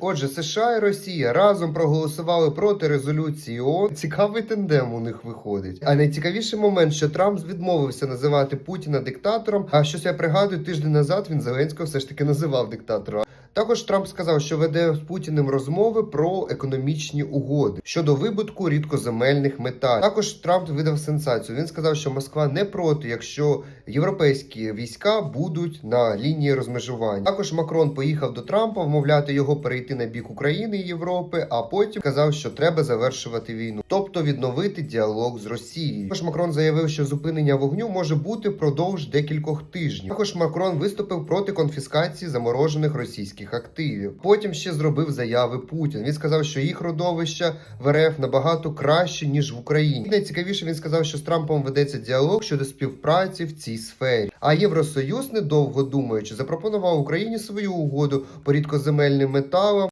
Отже, США і Росія разом проголосували проти резолюції ООН. Цікавий тендем у них виходить. А найцікавіший момент, що Трамп відмовився називати Путіна диктатором. А щось я пригадую, тиждень назад він Зеленського все ж таки називав диктатором. Також Трамп сказав, що веде з Путіним розмови про економічні угоди щодо вибутку рідкоземельних металів. Також Трамп видав сенсацію. Він сказав, що Москва не проти, якщо європейські війська будуть на лінії розмежування. Також Макрон поїхав до Трампа вмовляти його перейти на бік України і Європи, а потім сказав, що треба завершувати війну, тобто відновити діалог з Росією. Також Макрон заявив, що зупинення вогню може бути впродовж декількох тижнів. Також Макрон виступив проти конфіскації заморожених російських активів. Потім ще зробив заяви Путін. Він сказав, що їх родовища в РФ набагато краще ніж в Україні. Найцікавіше він сказав, що з Трампом ведеться діалог щодо співпраці в цій сфері. А Євросоюз, недовго думаючи, запропонував Україні свою угоду по рідкоземельним металам.